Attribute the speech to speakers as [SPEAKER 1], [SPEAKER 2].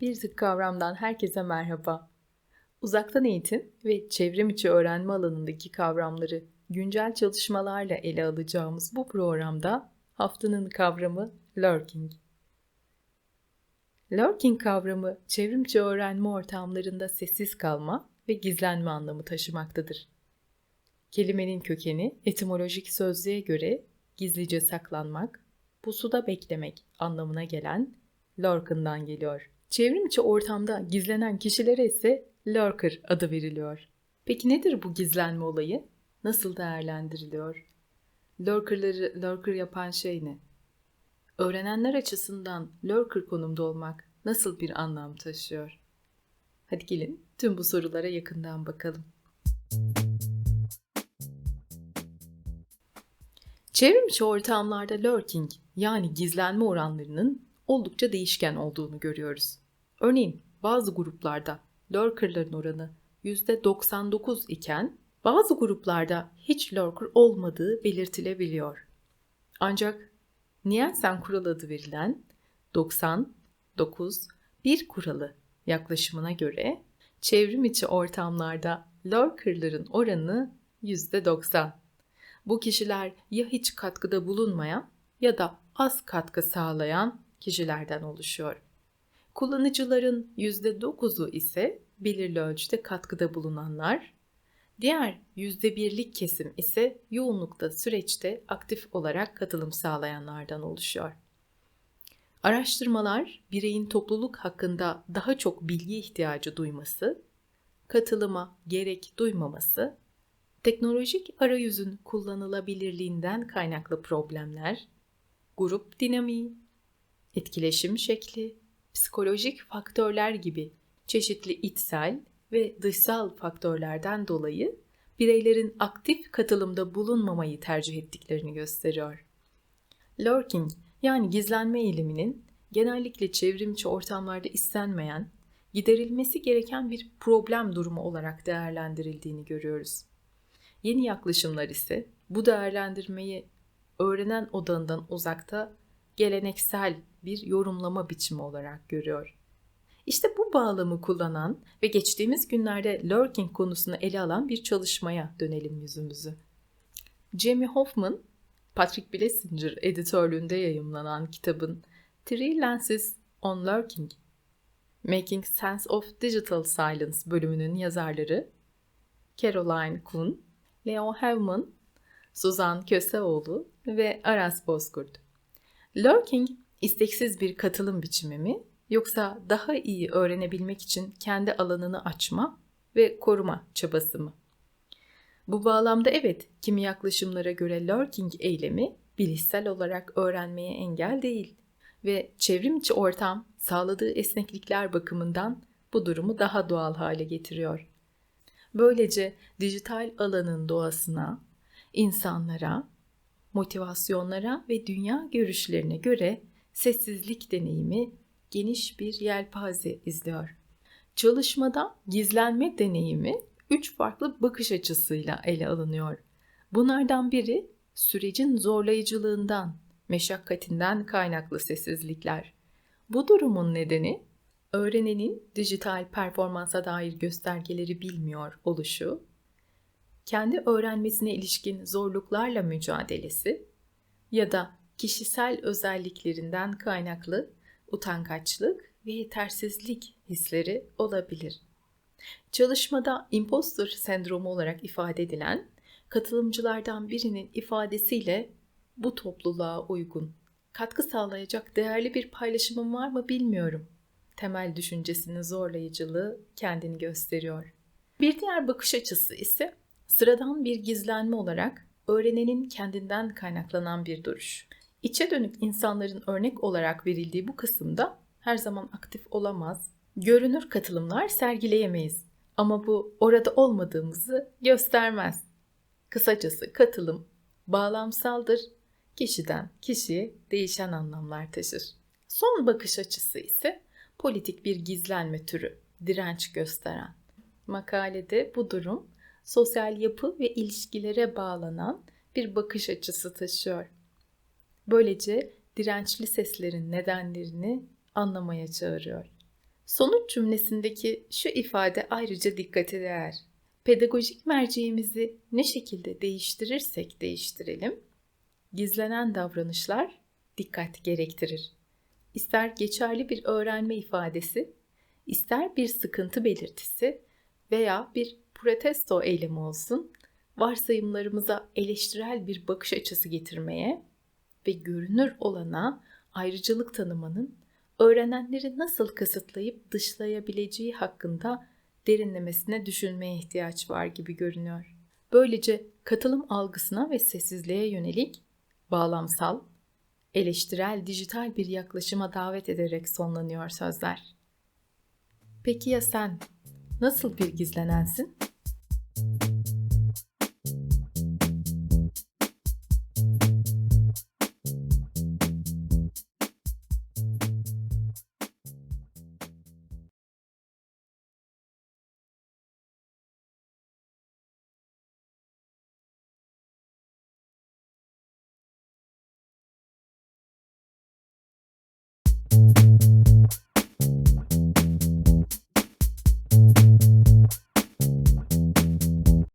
[SPEAKER 1] Bir zıt kavramdan herkese merhaba. Uzaktan eğitim ve çevrim içi öğrenme alanındaki kavramları güncel çalışmalarla ele alacağımız bu programda haftanın kavramı lurking. Lurking kavramı çevrim içi öğrenme ortamlarında sessiz kalma ve gizlenme anlamı taşımaktadır. Kelimenin kökeni etimolojik sözlüğe göre gizlice saklanmak, pusuda beklemek anlamına gelen lurken'dan geliyor. Çevrimçi ortamda gizlenen kişilere ise lurker adı veriliyor. Peki nedir bu gizlenme olayı? Nasıl değerlendiriliyor? Lurkerları lurker yapan şey ne? Öğrenenler açısından lurker konumda olmak nasıl bir anlam taşıyor? Hadi gelin tüm bu sorulara yakından bakalım. Çevrimçi ortamlarda lurking yani gizlenme oranlarının oldukça değişken olduğunu görüyoruz. Örneğin bazı gruplarda lurkerların oranı %99 iken bazı gruplarda hiç lurker olmadığı belirtilebiliyor. Ancak Nielsen kural adı verilen 99 bir kuralı yaklaşımına göre çevrim içi ortamlarda lurkerların oranı %90. Bu kişiler ya hiç katkıda bulunmayan ya da az katkı sağlayan kişilerden oluşuyor. Kullanıcıların %9'u ise belirli ölçüde katkıda bulunanlar, diğer %1'lik kesim ise yoğunlukta süreçte aktif olarak katılım sağlayanlardan oluşuyor. Araştırmalar bireyin topluluk hakkında daha çok bilgi ihtiyacı duyması, katılıma gerek duymaması, teknolojik arayüzün kullanılabilirliğinden kaynaklı problemler, grup dinamiği, etkileşim şekli, psikolojik faktörler gibi çeşitli içsel ve dışsal faktörlerden dolayı bireylerin aktif katılımda bulunmamayı tercih ettiklerini gösteriyor. Lurking yani gizlenme eğiliminin genellikle çevrimçi ortamlarda istenmeyen, giderilmesi gereken bir problem durumu olarak değerlendirildiğini görüyoruz. Yeni yaklaşımlar ise bu değerlendirmeyi öğrenen odanından uzakta geleneksel bir yorumlama biçimi olarak görüyor. İşte bu bağlamı kullanan ve geçtiğimiz günlerde lurking konusunu ele alan bir çalışmaya dönelim yüzümüzü. Jamie Hoffman, Patrick Blessinger editörlüğünde yayımlanan kitabın Three Lenses on Lurking, Making Sense of Digital Silence bölümünün yazarları Caroline Kuhn, Leo Hevman, Suzan Köseoğlu ve Aras Bozkurt. Lurking isteksiz bir katılım biçimi mi yoksa daha iyi öğrenebilmek için kendi alanını açma ve koruma çabası mı? Bu bağlamda evet, kimi yaklaşımlara göre lurking eylemi bilişsel olarak öğrenmeye engel değil ve çevrimçi ortam sağladığı esneklikler bakımından bu durumu daha doğal hale getiriyor. Böylece dijital alanın doğasına, insanlara, motivasyonlara ve dünya görüşlerine göre sessizlik deneyimi geniş bir yelpaze izliyor. Çalışmada gizlenme deneyimi üç farklı bakış açısıyla ele alınıyor. Bunlardan biri sürecin zorlayıcılığından, meşakkatinden kaynaklı sessizlikler. Bu durumun nedeni öğrenenin dijital performansa dair göstergeleri bilmiyor oluşu, kendi öğrenmesine ilişkin zorluklarla mücadelesi ya da kişisel özelliklerinden kaynaklı utangaçlık ve yetersizlik hisleri olabilir. Çalışmada imposter sendromu olarak ifade edilen katılımcılardan birinin ifadesiyle bu topluluğa uygun, katkı sağlayacak değerli bir paylaşımım var mı bilmiyorum. Temel düşüncesinin zorlayıcılığı kendini gösteriyor. Bir diğer bakış açısı ise sıradan bir gizlenme olarak öğrenenin kendinden kaynaklanan bir duruş. İçe dönük insanların örnek olarak verildiği bu kısımda her zaman aktif olamaz, görünür katılımlar sergileyemeyiz. Ama bu orada olmadığımızı göstermez. Kısacası katılım bağlamsaldır, kişiden kişiye değişen anlamlar taşır. Son bakış açısı ise politik bir gizlenme türü, direnç gösteren. Makalede bu durum sosyal yapı ve ilişkilere bağlanan bir bakış açısı taşıyor. Böylece dirençli seslerin nedenlerini anlamaya çağırıyor. Sonuç cümlesindeki şu ifade ayrıca dikkate değer. Pedagojik merceğimizi ne şekilde değiştirirsek değiştirelim, gizlenen davranışlar dikkat gerektirir. İster geçerli bir öğrenme ifadesi, ister bir sıkıntı belirtisi veya bir protesto eylemi olsun, varsayımlarımıza eleştirel bir bakış açısı getirmeye ve görünür olana ayrıcalık tanımanın öğrenenleri nasıl kısıtlayıp dışlayabileceği hakkında derinlemesine düşünmeye ihtiyaç var gibi görünüyor. Böylece katılım algısına ve sessizliğe yönelik bağlamsal, eleştirel dijital bir yaklaşıma davet ederek sonlanıyor sözler. Peki ya sen nasıl bir gizlenensin?